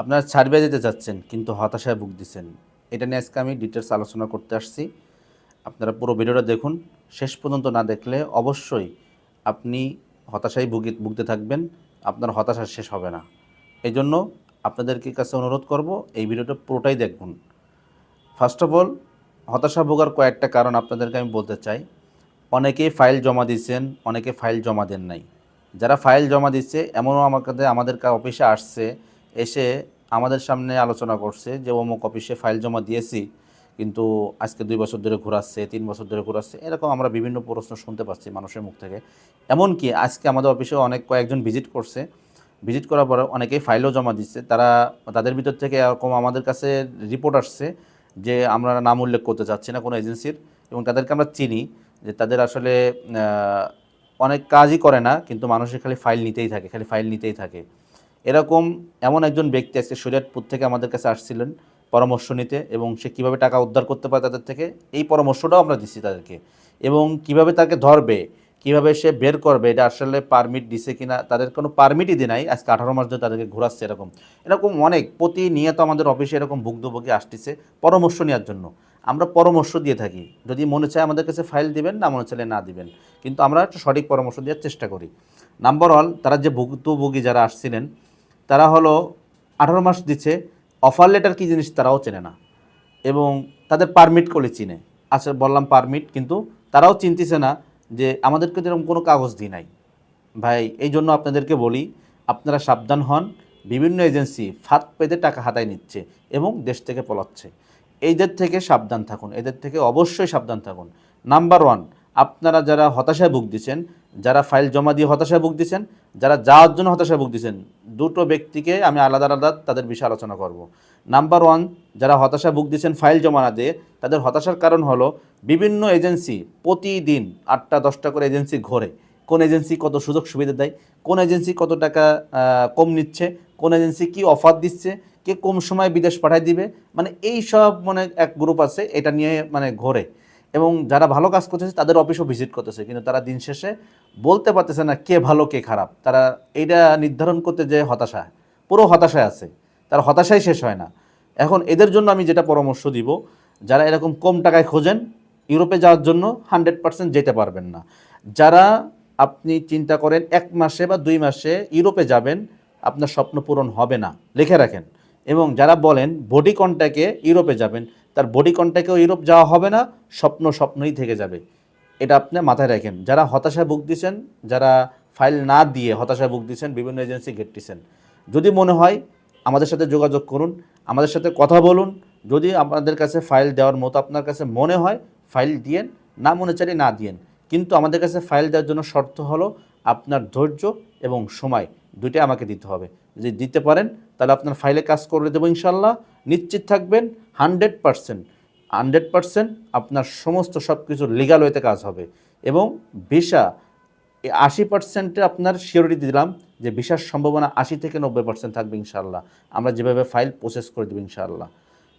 আপনারা ছাড়বে যেতে চাচ্ছেন, কিন্তু হতাশায় ভুগ দিচ্ছেন এটা নিয়ে আজকে আমি ডিটেলস আলোচনা করতে আসছি। আপনারা পুরো ভিডিওটা দেখুন। শেষ পর্যন্ত না দেখলে অবশ্যই আপনি হতাশায় ভুগি ভুগতে থাকবেন। আপনার হতাশা শেষ হবে না। এই জন্য আপনাদেরকে কাছে অনুরোধ করব, এই ভিডিওটা পুরোটাই দেখুন। ফার্স্ট অফ অল হতাশা ভোগার কয়েকটা কারণ আপনাদেরকে আমি বলতে চাই। অনেকেই ফাইল জমা দিচ্ছেন অনেকে ফাইল জমা দেন নাই। যারা ফাইল জমা দিচ্ছে এমনও আমার কাছে আমাদের অফিসে আসছে এসে আমাদের সামনে আলোচনা করছে যে অমুক অফিসে ফাইল জমা দিয়েছি, কিন্তু আজকে দুই বছর ধরে ঘোরাচ্ছে, তিন বছর ধরে ঘোরাচ্ছে, এরকম আমরা বিভিন্ন প্রশ্ন শুনতে পাচ্ছি মানুষের মুখ থেকে। এমনকি আজকে আমাদের অফিসে অনেক কয়েকজন ভিজিট করছে। ভিজিট করার পরে অনেকেই ফাইলও জমা দিচ্ছে। তারা তাদের ভিতর থেকে এরকম আমাদের কাছে রিপোর্ট আসছে যে আমরা নাম উল্লেখ করতে চাচ্ছি না কোনো এজেন্সির এবং তাদেরকে আমরা চিনি যে তাদের আসলে অনেক কাজই করে না, কিন্তু মানুষের খালি ফাইল নিতেই থাকে, খালি ফাইল নিতেই থাকে। এরকম এমন একজন ব্যক্তি আজকে শরীয়তপুর থেকে আমাদের কাছে আসছিলেন পরামর্শ নিতে এবং সে কীভাবে টাকা উদ্ধার করতে পারে তাদের থেকে, এই পরামর্শটাও আমরা দিচ্ছি তাদেরকে। এবং কীভাবে তাকে ধরবে, কীভাবে সে বের করবে, এটা আসলে পারমিট দিছে কিনা, তাদের কোনো পারমিটই দিয়ে নাই, আজকে আঠারো মাস ধরে তাদেরকে ঘোরাচ্ছে এরকম। এরকম অনেক, প্রতিনিয়ত আমাদের অফিসে এরকম ভুক্তভোগী আসতেছে পরামর্শ নেওয়ার জন্য। আমরা পরামর্শ দিয়ে থাকি, যদি মনে চায় আমাদের কাছে ফাইল দিবেন, না মনে চাইলে না দিবেন। কিন্তু আমরা একটা সঠিক পরামর্শ দেওয়ার চেষ্টা করি। নাম্বার ওয়ান তারা যে ভুক্তভোগী যারা আসছিলেন তারা হলো আঠারো মাস দিচ্ছে অফার লেটার কী জিনিস তারাও চেনে না। এবং তাদের পারমিট করে চিনে। আচ্ছা বললাম পারমিট কিন্তু তারাও চিনতেছে না যে আমাদেরকে যেরকম কোনো কাগজ দিই নাই। ভাই, এই জন্য আপনাদেরকে বলি, আপনারা সাবধান হন, বিভিন্ন এজেন্সি ফাঁদ পেতে টাকা হাতায় নিচ্ছে এবং দেশ থেকে পলাচ্ছে। এইদের থেকে সাবধান থাকুন, এদের থেকে অবশ্যই সাবধান থাকুন। নাম্বার ওয়ান আপনারা যারা হতাশায় ভুগ দিচ্ছেন যারা ফাইল জমা দিয়ে হতাশায় দিচ্ছেন যারা যাওয়ার জন্য হতাশায় দিচ্ছেন দুটো ব্যক্তিকে আমি আলাদা আলাদা তাদের বিষয়ে আলোচনা করব। নাম্বার ওয়ান যারা হতাশা বুক দিচ্ছেন ফাইল জমা না দিয়ে তাদের হতাশার কারণ হলো বিভিন্ন এজেন্সি প্রতিদিন আটটা, দশটা করে এজেন্সি ঘোরে। কোন এজেন্সি কত সুযোগ সুবিধা দেয়? কোন এজেন্সি কত টাকা কম নিচ্ছে? কোন এজেন্সি কি অফার দিচ্ছে? কে কম সময় বিদেশ পাঠায় দিবে? মানে এই সব মানে এক গ্রুপ আছে, এটা নিয়ে মানে ঘোরে। এবং যারা ভালো কাজ করতেছে, তাদের অফিসও ভিজিট করতেছে। কিন্তু তারা দিন শেষে বলতে পারতেছে না কে ভালো, কে খারাপ। তারা এইটা নির্ধারণ করতে যে হতাশা, পুরো হতাশায় আছে। তার হতাশাই শেষ হয় না। এখন এদের জন্য আমি যেটা পরামর্শ দিব, যারা এরকম কম টাকায় খোঁজেন, ইউরোপে যাওয়ার জন্য হান্ড্রেড পার্সেন্ট যেতে পারবেন না। যারা আপনি চিন্তা করেন এক মাসে বা দুই মাসে ইউরোপে যাবেন, আপনার স্বপ্ন পূরণ হবে না। লিখে রাখেন। এবং যারা বলেন বডি কন্ট্যাক্টে ইউরোপে যাবেন তার বডি কন্ট্যাক্টেও ইউরোপ যাওয়া হবে না, স্বপ্ন স্বপ্নই থেকে যাবে। এটা আপনি মাথায় রাখেন। যারা হতাশায় ভুগ দিচ্ছেন যারা ফাইল না দিয়ে হতাশায় বুক দিচ্ছেন বিভিন্ন এজেন্সি ঘেটতেছেন যদি মনে হয় আমাদের সাথে যোগাযোগ করুন, আমাদের সাথে কথা বলুন, যদি আপনাদের কাছে ফাইল দেওয়ার মতো আপনার কাছে মনে হয় ফাইল দিয়েন, না মনে চাইলে না দিয়েন। কিন্তু আমাদের কাছে ফাইল দেওয়ার জন্য শর্ত হলো আপনার ধৈর্য এবং সময়, দুইটাই আমাকে দিতে হবে। যদি দিতে পারেন, তাহলে আপনার ফাইলে কাজ করে দেবো ইনশাল্লাহ নিশ্চিত থাকবেন, হান্ড্রেড পারসেন্ট হান্ড্রেড পারসেন্ট আপনার সমস্ত সব কিছু লিগাল ওয়েতে কাজ হবে। এবং ভিসা আশি পার্সেন্টে আপনার সিওরিটি দিলাম যে ভিসার সম্ভাবনা আশি থেকে নব্বই পার্সেন্ট থাকবে ইনশাল্লাহ আমরা যেভাবে ফাইল প্রসেস করে দেবো ইনশাল্লাহ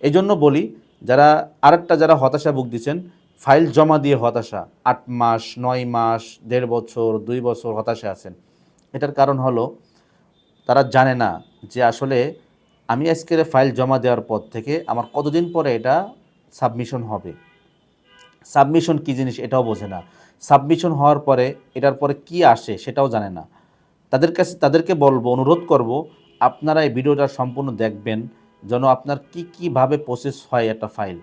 এই জন্য বলি, যারা আরেকটা যারা হতাশা বুক দিচ্ছেন ফাইল জমা দিয়ে হতাশা, আট মাস, নয় মাস, দেড় বছর, দুই বছর হতাশা আছেন। এটার কারণ হলো, তারা জানে না যে আসলে আমি আজকের ফাইল জমা দেওয়ার পর থেকে আমার কতদিন পরে এটা সাবমিশন হবে? সাবমিশন কী জিনিস এটাও বোঝে না। সাবমিশন হওয়ার পরে এটার পরে কি আসে সেটাও জানে না। তাদের কাছে, তাদেরকে বলব, অনুরোধ করব, আপনারা এই ভিডিওটা সম্পূর্ণ দেখবেন, যেন আপনার কি কীভাবে প্রসেস হয় একটা ফাইল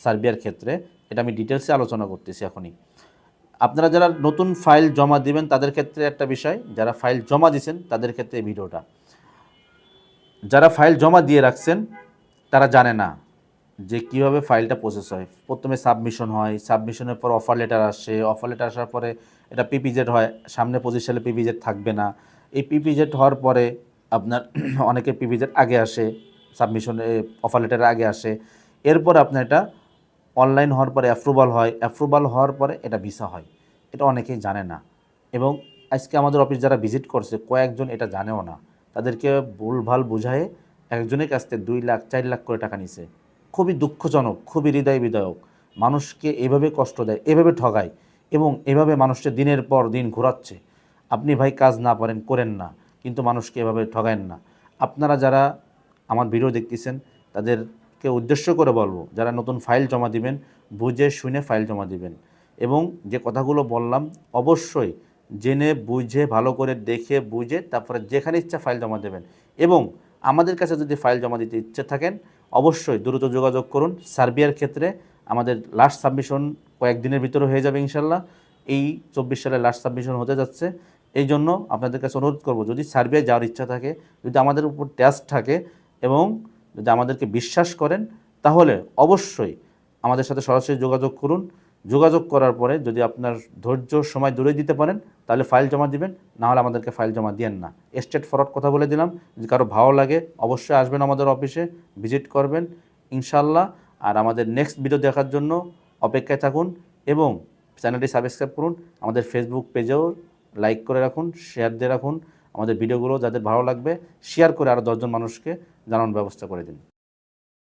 সার্বিয়ার ক্ষেত্রে, এটা আমি ডিটেলসে আলোচনা করতেছি এখনই। আপনারা যারা নতুন ফাইল জমা দিবেন, তাদের ক্ষেত্রে একটা বিষয়, যারা ফাইল জমা দিয়েছেন তাদের ক্ষেত্রে ভিডিওটা। যারা ফাইল জমা দিয়ে রাখছেন, তারা জানে না যে কীভাবে ফাইলটা প্রসেস হয়। প্রথমে সাবমিশন হয় সাবমিশনের পর অফার লেটার আসে। অফার লেটার আসার পরে এটা পিপিজেড হয়, সামনে পঁচিশ সালে পিপিজেড থাকবে না। এই পিপিজেড হওয়ার পরে আপনার অনেকে পিপিজেড আগে আসে সাবমিশন অফার লেটার আগে আসে। এরপর আপনার এটা অনলাইন হওয়ার পরে অ্যাপ্রুভাল হয়। অ্যাপ্রুভাল হওয়ার পরে এটা ভিসা হয়। এটা অনেকেই জানে না। এবং আজকে আমাদের অফিস যারা ভিজিট করছে, কয়েকজন এটা জানেও না। তাদেরকে ভুলভাল বুঝায়ে একজনের কাছ থেকে দুই লাখ, চার লাখ করে টাকা নিছে। খুবই দুঃখজনক, খুবই হৃদয় বিদায়ক মানুষকে এভাবে কষ্ট দেয়, এভাবে ঠগায় এবং এভাবে মানুষকে দিনের পর দিন ঘোরাচ্ছে। আপনি ভাই কাজ না পারেন, করেন না, কিন্তু মানুষকে এভাবে ঠগায়েন না। আপনারা যারা আমার ভিডিও দেখতেছেন, তাদেরকে উদ্দেশ্য করে বলব, যারা নতুন ফাইল জমা দিবেন, বুঝে শুনে ফাইল জমা দিবেন। এবং যে কথাগুলো বললাম, অবশ্যই জেনে, বুঝে, ভালো করে দেখে, বুঝে তারপরে যেখানে ইচ্ছা ফাইল জমা দেবেন। এবং আমাদের কাছে যদি ফাইল জমা দিতে ইচ্ছে থাকেন, অবশ্যই দ্রুত যোগাযোগ করুন। সার্বিয়ার ক্ষেত্রে আমাদের লাস্ট সাবমিশন কয়েকদিনের ভিতরে হয়ে যাবে ইনশাল্লাহ। এই চব্বিশ সালে লাস্ট সাবমিশন হতে যাচ্ছে। এই জন্য আপনাদের কাছে অনুরোধ করব, যদি সার্বিয়া যাওয়ার ইচ্ছা থাকে, যদি আমাদের উপর টেস্ট থাকে এবং যদি আমাদেরকে বিশ্বাস করেন, তাহলে অবশ্যই আমাদের সাথে সরাসরি যোগাযোগ করুন। যোগাযোগ করার পরে যদি আপনার ধৈর্য সময় দূরে দিতে পারেন, তাহলে ফাইল জমা দিবেন না হলে আমাদেরকে ফাইল জমা দিয়েন না। স্টেট ফরওয়ার্ড কথা বলে দিলাম। যদি কারও ভালো লাগে, অবশ্যই আসবেন আমাদের অফিসে ভিজিট করবেন ইনশাল্লাহ আর আমাদের নেক্সট ভিডিও দেখার জন্য অপেক্ষায় থাকুন এবং চ্যানেলটি সাবস্ক্রাইব করুন। আমাদের ফেসবুক পেজেও লাইক করে রাখুন শেয়ার দিয়ে রাখুন। আমাদের ভিডিওগুলো যাদের ভালো লাগবে শেয়ার করে আরও দশজন মানুষকে জানানোর ব্যবস্থা করে দিন।